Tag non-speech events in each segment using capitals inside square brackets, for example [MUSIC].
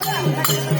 அப்படி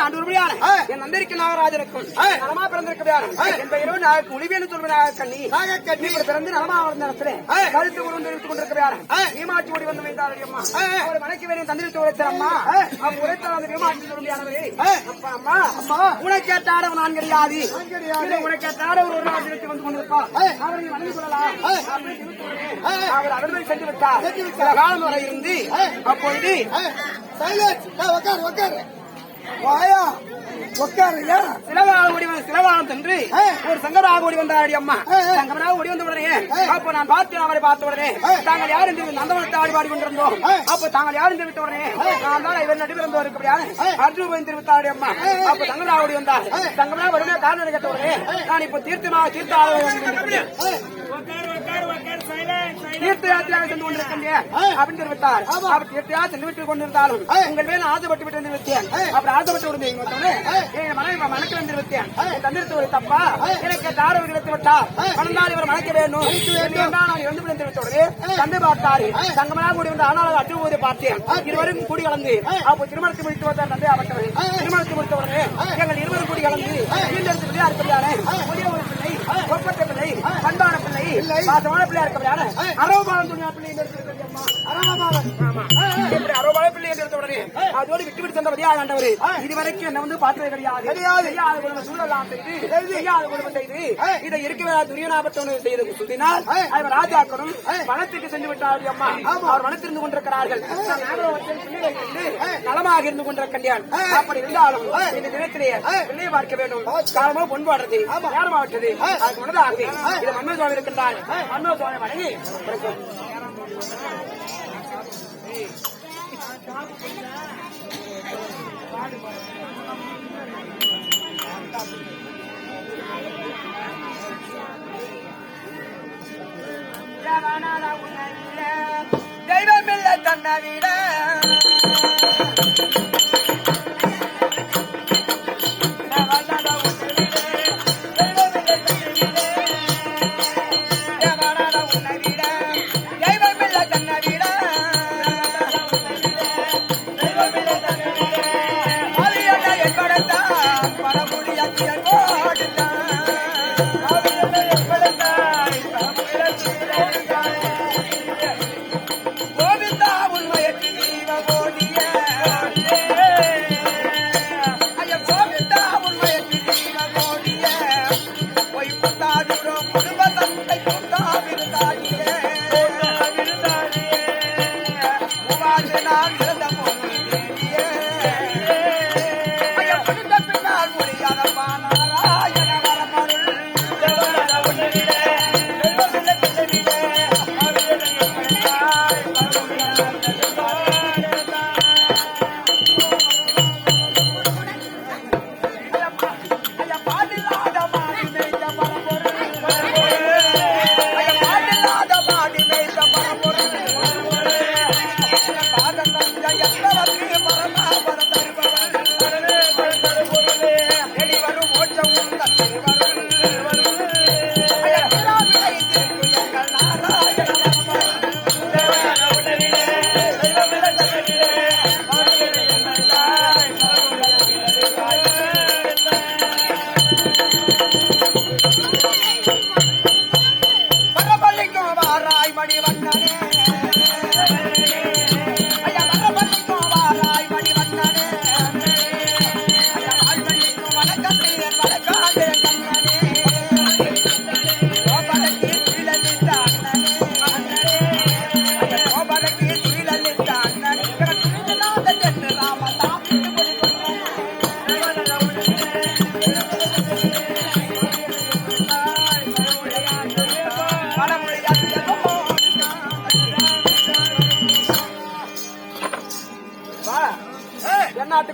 ஆண்டு உருப்படியான என் நந்திரிக்கு நாகராஜனுக்கும் நலமா பிறந்திருக்க முடியாது என் பெயரும் ஒளிவேலு கண்ணி. நாகக்கண்ணி. இப்படி பிறந்து நலமா வளர்ந்த இடத்துல கழுத்து உருண்டு இழுத்துக் கொண்டிருக்க முடியாது வீமாட்சி ஓடி வந்து வைத்தார் அம்மா ஒரு மனைக்கு உரைத்தார் அம்மா. அவ உரைத்தார் அந்த வீமாட்சி சொல்லியானவே அப்பா அம்மா அம்மா உனக்கேற்ற ஆடவன் நான் கிடையாது. உனக்கேற்ற ஆடவர் ஒரு நாள் இழுத்து வந்து கொண்டிருப்பா அவரை கொள்ளலாம். விடுறேன். அவர் அருமை சென்று விட்டார். காலம் வரை இருந்து அப்பொழுது சைலன்ஸ் உட்காரு உட்காரு வாயா உட்காருங்க சிலவாக ஓடி வந்து சிலவாகம் சென்று ஒரு சங்கராக ஓடி வந்தாடி அம்மா. சங்கராக ஓடி வந்த உடனே அப்ப நான் பார்த்து அவரை பார்த்த உடனே தாங்கள் யார் என்று நந்தவனத்தை ஆடி பாடி கொண்டிருந்தோம். அப்ப தாங்கள் யார் என்று விட்ட உடனே நான் தான் இவர் நடுவிருந்தோர் இருக்கிறார் அர்ஜுன் போய் தெரிவித்தாடி அம்மா. அப்ப சங்கராக ஓடி வந்தார். சங்கராக வருமே காரணம் கேட்ட உடனே நான் இப்ப தீர்த்தமா தீர்த்த ஆளுநர் தீர்த்த யாத்திரையாக சென்று கொண்டிருக்கேன் அப்படின்னு தெரிவித்தார் அவர் தீர்த்தையா சென்று விட்டு கொண்டிருந்தாலும் உங்கள் மேல ஆசைப்பட்டு விட்டு விட்டேன். அப்புறம் ஆசைப்பட்டு என் மனைவி தந்திரத்து ஒரு தப்பா? எனக்கு தாரவர் விட்டார் பணந்தால் இவர் மணக்க நான் இறந்து தந்தை பார்த்தாரு. தங்கமனா கூடி வந்து ஆனால் அட்டு போதை பார்த்தேன் இருவரும் கூடி கலந்து. அப்போ திருமணத்தை முடித்து வந்தார் தந்தை அவர்கள் திருமணத்தை முடித்த உடனே எங்கள் இருவரும் கூடி கலந்து வீண்டெடுத்து பிள்ளையா இருக்கிறாரே ஒரே ஒரு பிள்ளை ஒப்பற்ற பிள்ளை பண்பான பாசமான பிள்ளையா துணியா பிள்ளை பிள்ளை எடுத்த உடனே? அதோடு விட்டு விட்டு சென்ற வழியாக ஆண்டவர் இதுவரைக்கும் என்ன வந்து பார்த்தது கிடையாது. கிடையாது. செய்யாத குடும்ப சூழலாம் செய்து செய்யாத குடும்பம் செய்து இதை இருக்கவே துரியனாபத்தவனு செய்து சுத்தினால் அவர் ராஜாக்களும் வனத்துக்கு சென்று விட்டார் அம்மா. அவர் வனத்திருந்து கொண்டிருக்கிறார்கள். நலமாக இருந்து கொண்டிருக்கின்றான். அப்படி இருந்தாலும் இந்த பிள்ளையை பார்க்க வேண்டும். காலமோ பொன்பாடுறது நேரமாவட்டது அதுக்கு முன்னதாக இது மன்மோ சுவாமி இருக்கின்றார் மன்மோ சுவாமி வணங்கி தெய்வமில்ல தன்னை விட.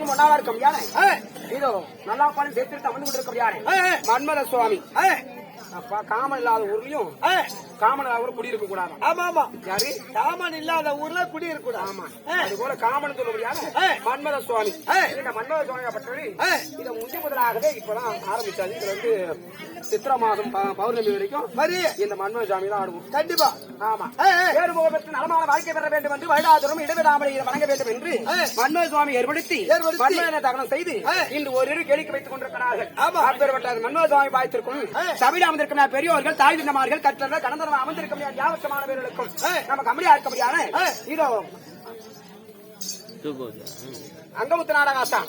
எந்நாட்டுக்கும் ஒன்னாவா இருக்கும் யானை இதோ நல்லா பாலும் சேர்த்து அமர்ந்து கொண்டிருக்கும் யானை மன்மத சுவாமி அப்பா இல்லாத ஊர்லயும் காமன் இல்லாத ஊர் குடியிருக்க கூடாது. ஆமா ஆமா. யாரு? சாமான் இல்லாத ஊர்ல குடியிருக்க கூடாது ஆமா. அது போல காமன் சொல்ல முடியாது மன்மத சுவாமி இந்த மன்மத சுவாமி பற்றி இத முந்தி முதலாகவே இப்பதான் ஆரம்பிச்சாது இது வந்து சித்திர மாதம் பௌர்ணமி வரைக்கும் சரி இந்த மன்மத சுவாமி தான் ஆடுவோம். கண்டிப்பா. ஆமா. வேறு பெற்று நலமான வாழ்க்கை பெற வேண்டும் என்று வருடாதோறும் இடவிடாமலே வணங்க வேண்டும் என்று. மன்மத சுவாமி ஏற்படுத்தி. மன்மதனை தகனம் செய்து. இன்று ஒரு கேளிக்கை வைத்துக் கொண்டிருக்கிறார்கள். ஆமா. மன்மத சுவாமி பாய்த்திருக்கும். சபையில் அமர்ந்திருக்கும் பெரியோர்கள் தாய் தினமார்கள் கற்றர்கள் கடந்த அமர்ந்திருக்கும் யாவற்றமான பேர்களுக்கும் ஏய். நம்ம கம்பெனியா இருக்கபடியான ஏய். இதோ அங்கமுத்து நாடகாசம்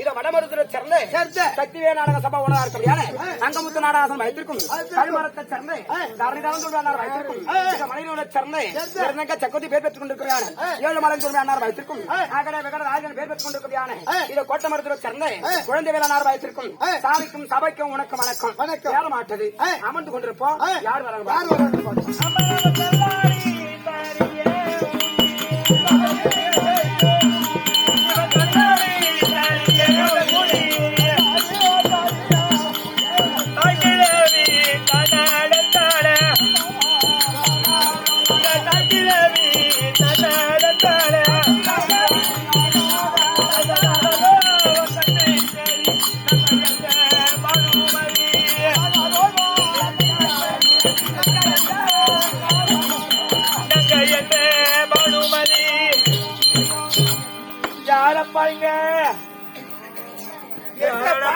இத வடமருத்துவ சேர்ந்த சேர்ந்த. சக்திவே நாடக சபா உணவா இருக்கபடியான அங்கமுத்து நாடகாசம் வைத்திருக்கும். கருமரத்தை சேர்ந்த தரணிதாரம் சொல்வார் வைத்திருக்கும். இத மலையிலுள்ள சேர்ந்த சக்கோத்தி பேர் பெற்றுக் கொண்டிருக்கிறான ஏழு மலை சொல்வார் வைத்திருக்கும். ஆகட வெகட ராஜன் பேர் பெற்றுக் கொண்டிருக்கிறான இத கோட்டை மருத்துவ சேர்ந்த குழந்தை வேளாண் வைத்திருக்கும். சாமிக்கும் சபைக்கும் உனக்கு வணக்கம். வணக்கம். ஏற மாட்டது. அமர்ந்து கொண்டிருப்போம். யார் வராங்க யார் வராங்க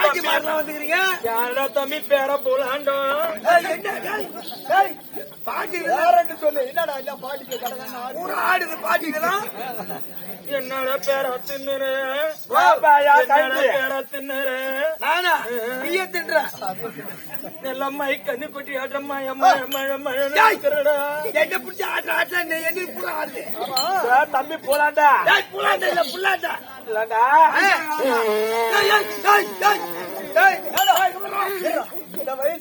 பாட்டி மாட்டலாம் வந்துக்கிறீங்க? யாரா தம்பி? பேர போலாண்டோம் பாட்டி வேறன்னு சொல்லு? என்னடா இந்த பாட்டிக்கு கடகண்ணா ஊர் ஆடுது பாட்டிங்களாம் என்னடா பேர தின்னுரு. பேர தின்னுரு நானா? நீயே தின்ற. எல்லாம் மை கண்ணு குட்டி அம்மா மழை மழை என்ன பிடிச்ச ஆட்ட ஆட்ட நீ என்ன புறா ஆடுது? தம்பி போலாண்டா. புள்ளாண்டா இல்ல இல்லண்டா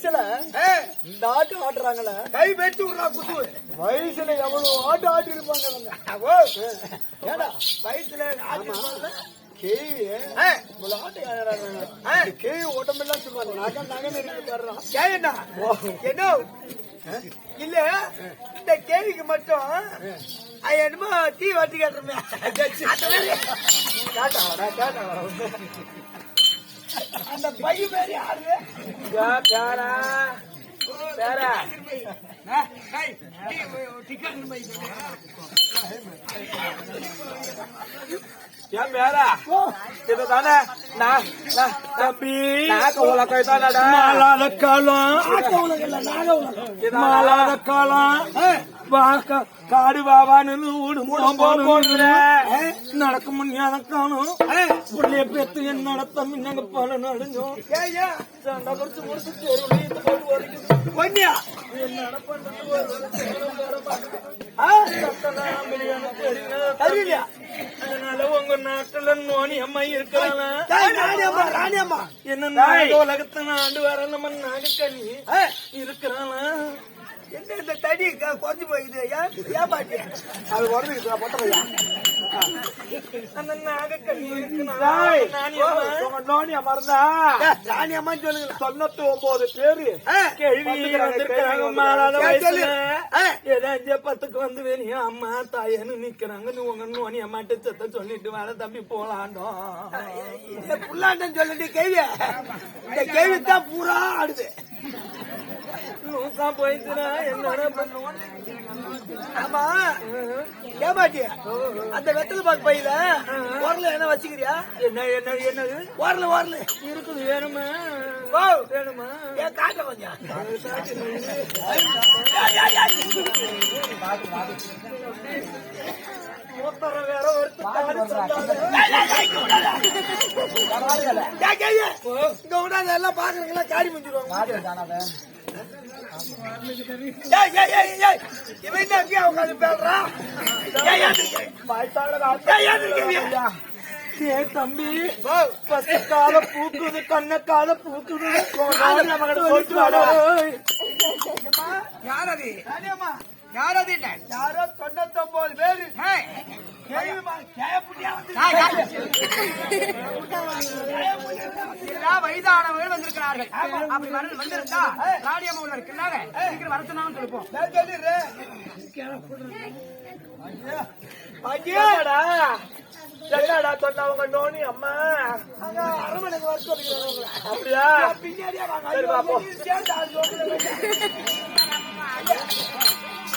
இந்த வயசுல இந்த ஆட்டு ஆடுறாங்களே கை வெட்டி விடுறா குத்து வயசுல எவ்வளவு ஆட்டு ஆட்டி இருப்பாங்க ஏடா வயசுல? கேவி ஆட்டு ஆடுறாங்க. கேவி உடம்பெல்லாம் சொல்லுவாங்க. நகம் இருக்கு பாருடா. கேவிண்ணா, என்ன இல்ல இந்த கேவிக்கு மட்டும் என்னமோ தீ வட்டி கட்டுறமே அந்த பையன் பேரு யாரு? ஏன் பேரா இது தானே நான் தம்பி. நாக்க உலகை தானடா மாலாத காலம் மாலாத காலம் வாக்க காடு வாவான்னு ஊடு நடக்க முடியாத காலம் உள்ளே பெத்து என்னோட தம்பி நாங்க பல நடுஞ்சோம் ஏய்யா, சண்டை குடிச்சு முடிச்சு தெரியலையா அதனால உங்க நாட்டுல நோனி அம்மா ராணியம்மா என்ன உலகத்தை ஆண்டு வர நம்ம ஏ, இருக்கிறாங்க என்ன இந்த தடி குறைஞ்சு போயிடுது ஏன் பாட்டி அது உடம்புக்கு பொட்ட பையா? தொண்ணூத்தி ஒன்பது பேரு. பத்துக்கு வந்து வெளியே அம்மா தாயன்னு நிக்கிறாங்க உங்க நோனி அம்மாட்ட சத்த சொல்லிட்டு வர தம்பி போலாண்டோம் இந்த புல்லாண்டன் சொல்லிட்டு கேள்வி. இந்த கேள்வி தான் பூரா ஆடுது. லூசா போயிட்டுனா என்னடா பண்ணுவோம் ஆமா. ஏமாட்டி அந்த வெத்தலை பாக்கு பையில உரல என்ன வச்சுக்கிறியா? என்ன என்ன என்னது? உரல உரல. இருக்குது வேணுமா? ஓ வேணுமா? ஏன் காட்ட கொஞ்சம். ஏன் இங்க விடாத எல்லாம் பாக்குறீங்களா காடி முடிஞ்சிருவாங்க பேசுறான்? ஏ தம்பி. பத்து கால பூக்குது கண்ண கால பூக்குது. யார் அது? யார் அது என்ன யாரோ தொண்ணூத்தொன்பது பேரு வயதானவர்கள் வந்திருக்கிறார்கள். அப்படி வர வந்திருந்தா ராணியம்மா உள்ள இருக்குல்ல சீக்கிரம் வர சொன்னாலும் கொடுப்போம் என்னடா? சொன்னவங்க நோனி அம்மா? அங்க அரண்மனைக்கு வர. அப்படியா? பின்னாடியே வாங்க. [LAUGHS]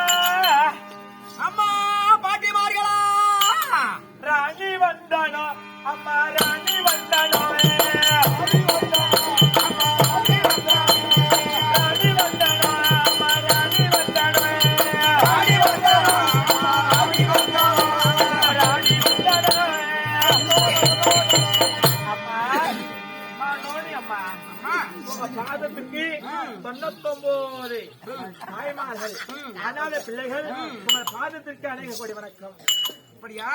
தொண்ணூத்தொன்பது தாய்மார்கள் அனாதை பிள்ளைகள் உங்கள் பாதத்திற்கு அநேக கோடி வணக்கம். அப்படியா?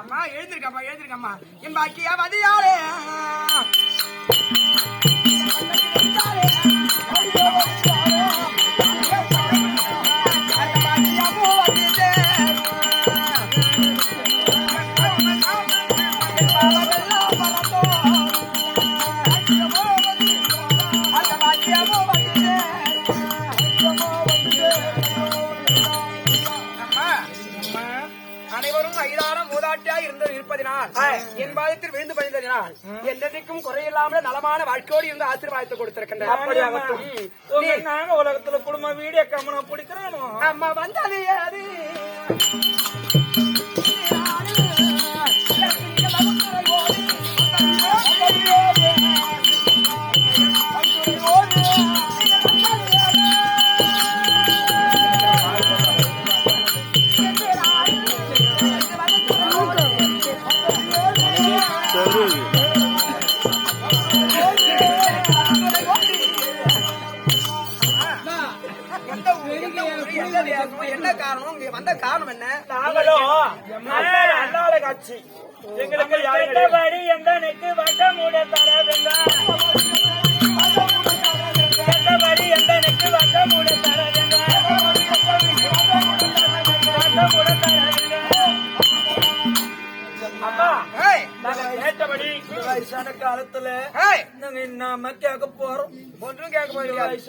அம்மா எழுந்திருக்கம்மா எழுந்திருக்கம்மா. என் பாக்கியா மதியாளே. பதிந்ததினால் என்றைக்கும் குறையில்லாமல் நலமான வாழ்க்கையோடு இருந்து ஆசீர்வாதத்தை நாங்க உலகத்துல குடும்பம் வீடியோ கமனா பிடிக்கிறானோ அம்மா வந்தது அது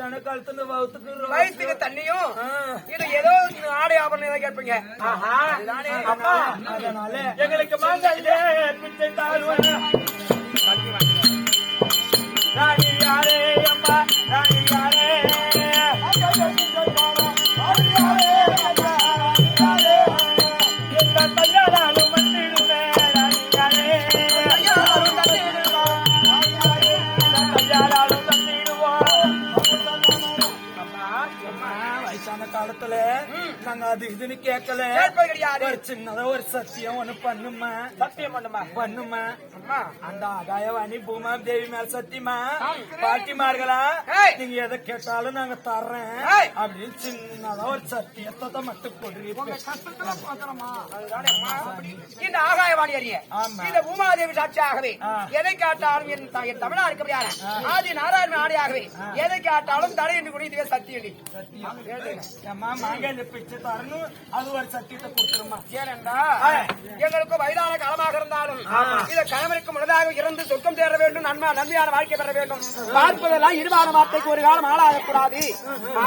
வயசான காலத்துல வகுத்துக்கு வயிற்றுக்கு தண்ணியும். இது ஏதோ ஆடை ஆபரணம் கேட்பீங்க. அதனால எங்களுக்கு மாங்கல்யே இதுன்னு கேட்கல கேட்பது கிடையாது ஒரு சின்னதா ஒரு சத்தியம் ஒண்ணு பண்ணுமா? சத்தியம் பண்ணுமா? பண்ணுமா? அந்த ஆகாயவாணி பூமா தேவி மேல சத்தியமா? பாட்டிமார்களா. நீங்க எதை கேட்டாலும் நாங்க தர்றேன். அப்படின்னு சின்னதா ஒரு சத்தியத்தை மட்டும். இந்த ஆகாயவாணி அறிய. இந்த பூமாதேவி சாட்சியாகவே. எதை காட்டாலும் என் தமிழா இருக்க முடியாது ஆதி நாராயண ஆணையாகவே எதை காட்டாலும் தடை என்று கூட இதுவே மாங்கல்ய பிச்சை தரணும். அது ஒரு சத்தியத்தை கொடுத்துருமா? ஏனென்றா எங்களுக்கு வயதான காலமாக இருந்தாலும் இத கணவனுக்கு முன்னதாக இறந்து சொர்க்கம் தேர வேண்டும் நன்மை நன்மையான வாழ்க்கை பெற வேண்டும். பார்ப்பதெல்லாம் இடுபான வார்த்தைக்கு ஒரு காலம் ஆளாகக்கூடாது.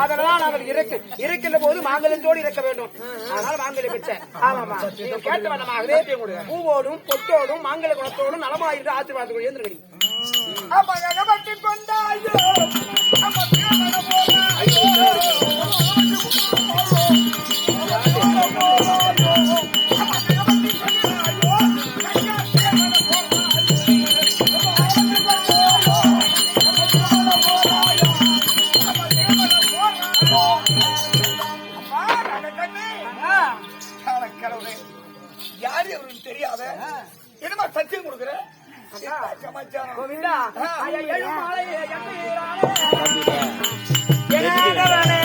அதெல்லாம் நாங்கள் இருக்கு. இருக்கின்ற போது மாங்கல்யத்தோடு இருக்க வேண்டும். அதனால் மாங்கல்ய பிச்சை ஆமாமா கேட்ட வண்ணமாகவே பூவோடும் பொட்டோடும் மாங்கல்ய குணத்தோடும் நலமாயிருந்து ஆசீர்வாதம் எழுந்துருக்கடி அப்ப கொண்டாயோ.